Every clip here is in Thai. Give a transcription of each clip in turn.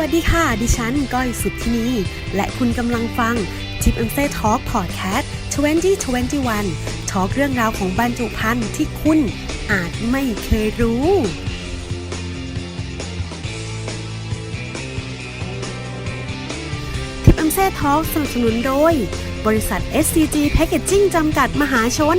วัสดีค่ะ ดิฉันก้อยสุดทธินีและคุณกำลังฟัง t i p เอ็มเซ่ทอล์กพอดแคสต์2021ทอล์กเรื่องราวของบรรจุภัณฑ์ที่คุณอาจไม่เคยรู้ทิปเอ็มเซ่ทอล์กสนับสนุนโดย บริษัท SCG Packaging จำกัดมหาชน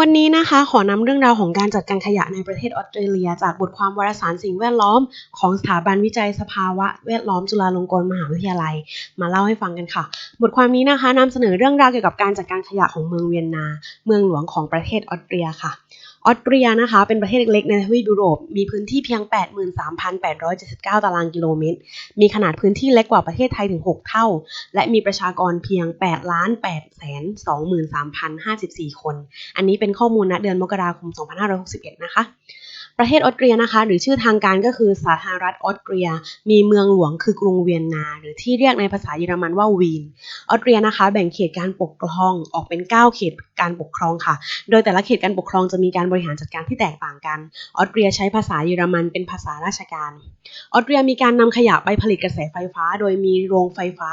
วันนี้นะคะขอนำเรื่องราวของการจัดการขยะในประเทศออสเตรเลีย จากบทความวารสารสิ่งแวดล้อม ของสถาบันวิจัยสภาวะแวดล้อมจุฬาลงกรณ์มหาวิทยาลัย มาเล่าให้ฟังกันค่ะ บทความนี้นะคะนำเสนอเรื่องราวเกี่ยวกับการจัดการขยะของเมืองเวียนนา เมืองหลวงของประเทศออสเตรียค่ะ ออสเตรียนะคะเป็นประเทศเล็กๆในทวีปยุโรป มีพื้นที่เพียง 83,879 ตารางกิโลเมตร มีขนาดพื้นที่เล็กกว่าประเทศไทยถึง 6 เท่า และมีประชากรเพียง 8 ล้าน8แสน23,054 คน อันนี้เป็นข้อมูลณเดือนมกราคม 2561 นะคะประเทศออสเตรียนะคะ หรือชื่อทางการก็คือสาธารณรัฐออสเตรีย มีเมืองหลวงคือกรุงเวียนนา หรือที่เรียกในภาษาเยอรมันว่าวีน ออสเตรียนะคะ แบ่งเขตการปกครองออกเป็น 9 เขตการปกครองค่ะ โดยแต่ละเขตการปกครองจะมีการบริหารจัดการที่แตกต่างกัน ออสเตรียใช้ภาษาเยอรมันเป็นภาษาราชการ ออสเตรียมีการนำขยะไปผลิตกระแสไฟฟ้า โดยมีโรงไฟฟ้า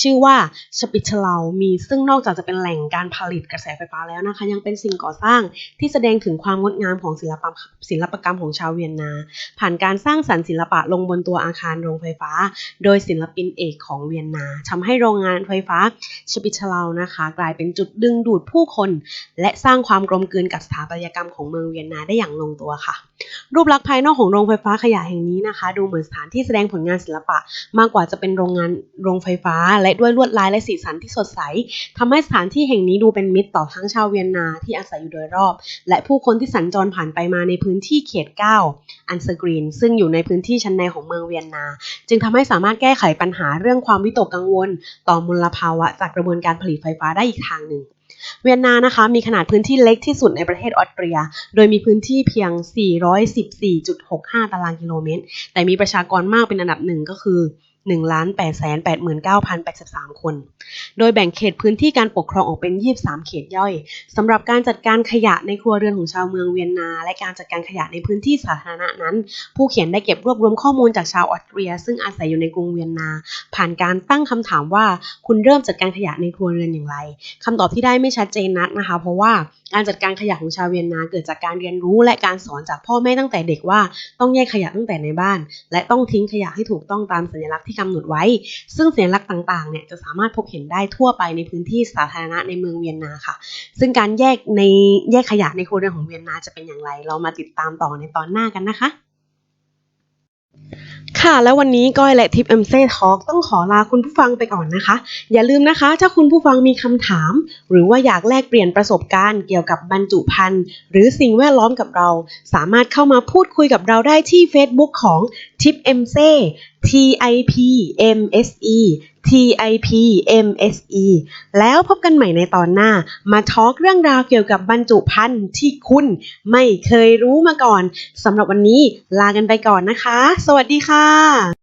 ชื่อว่าสปิชเลามีซึ่งนอกจากจะเป็นแหล่งการผลิตกระแสไฟฟ้าแล้วนะคะ ยังเป็นสิ่งก่อสร้างที่แสดงถึงความงดงามของศิลปะศิลปกรรมของชาวเวียนนา ผ่านการสร้างสรรค์ศิลปะลงบนตัวอาคารโรงไฟฟ้า โดยศิลปินเอกของเวียนนาทำให้โรงงานไฟฟ้าสปิเชลาวนะคะ กลายเป็นจุดดึงดูดผู้คน และสร้างความกลมกลืนกับสถาปัตยกรรมของเมืองเวียนนาได้อย่างลงตัวค่ะ รูปลักษณ์ภายนอกของโรงไฟฟ้าขยะแห่งนี้นะคะ ดูเหมือนสถานที่แสดงผลงานศิลปะ มากกว่าจะเป็นโรงงานโรงไฟฟ้า และด้วยลวดลายและสีสันที่สดใสทำให้สถานที่แห่งนี้ดูเป็นมิตรต่อทั้งชาวเวียนนาที่อาศัยอยู่โดยรอบ และผู้คนที่สัญจรผ่านไปมาในพื้นที่เขต 9 อันสกรีน ซึ่งอยู่ในพื้นที่ชั้นในของเมืองเวียนนา จึงทำให้สามารถแก้ไขปัญหาเรื่องความวิตกกังวล ต่อมลภาวะจากกระบวนการผลิตไฟฟ้าได้อีกทางหนึ่ง เวียนนานะคะมีขนาดพื้นที่เล็กที่สุดในประเทศออสเตรีย โดยมีพื้นที่เพียง 414.65 ตารางกิโลเมตร แต่มีประชากรมากเป็นอันดับหนึ่งก็คือ 1 8 8 9 0 83 คน โดยแบ่งเขตพื้นที่การปกครองออกเป็น 23 เขตย่อยสำหรับการจัดการขยะในครัวเรือนของชาวเมืองเวียนนา และการจัดการขยะในพื้นที่สาธารณะนั้น ผู้เขียนได้เก็บรวบรวมข้อมูลจากชาวออสเตรีย ซึ่งอาศัยอยู่ในกรุงเวียนนา ผ่านการตั้งคำถามว่าคุณเริ่มจัดการขยะในครัวเรือนอย่างไรคำตอบที่ได้ไม่ชัดเจนนักนะคะ เพราะว่าการจัดการขยะของชาวเวียนนาเกิดจากการเรียนรู้และการสอนจากพ่อแม่ตั้งแต่เด็กว่าต้องแยกขยะตั้งแต่ในบ้าน และต้องทิ้งขยะให้ถูกต้องตามสัญลักษณ์ที่กำหนดไว้ ซึ่งสัญลักษณ์ต่างๆเนี่ยจะสามารถพบเห็นได้ทั่วไปในพื้นที่สาธารณะในเมืองเวียนนาค่ะ ซึ่งการแยกในแยกขยะในครัวเรือนของเวียนนาจะเป็นอย่างไร เรามาติดตามต่อในตอนหน้ากันนะคะ ค่ะ แล้ววันนี้ก้อยและทิปเอ็มเซ่ทอล์กต้องขอลาคุณผู้ฟังไปก่อนนะคะ อย่าลืมนะคะ ถ้าคุณผู้ฟังมีคำถาม หรือว่าอยากแลกเปลี่ยนประสบการณ์เกี่ยวกับบรรจุภัณฑ์หรือสิ่งแวดล้อมกับเรา สามารถเข้ามาพูดคุยกับเราได้ที่ Facebook ของทิปเอ็มเซ่ T I P M S E T I P M S E แล้วพบกันใหม่ในตอนหน้า มาทอล์กเรื่องราวเกี่ยวกับบรรจุภัณฑ์ที่คุณไม่เคยรู้มาก่อนสำหรับวันนี้ลากันไปก่อนนะคะ สวัสดีค่ะ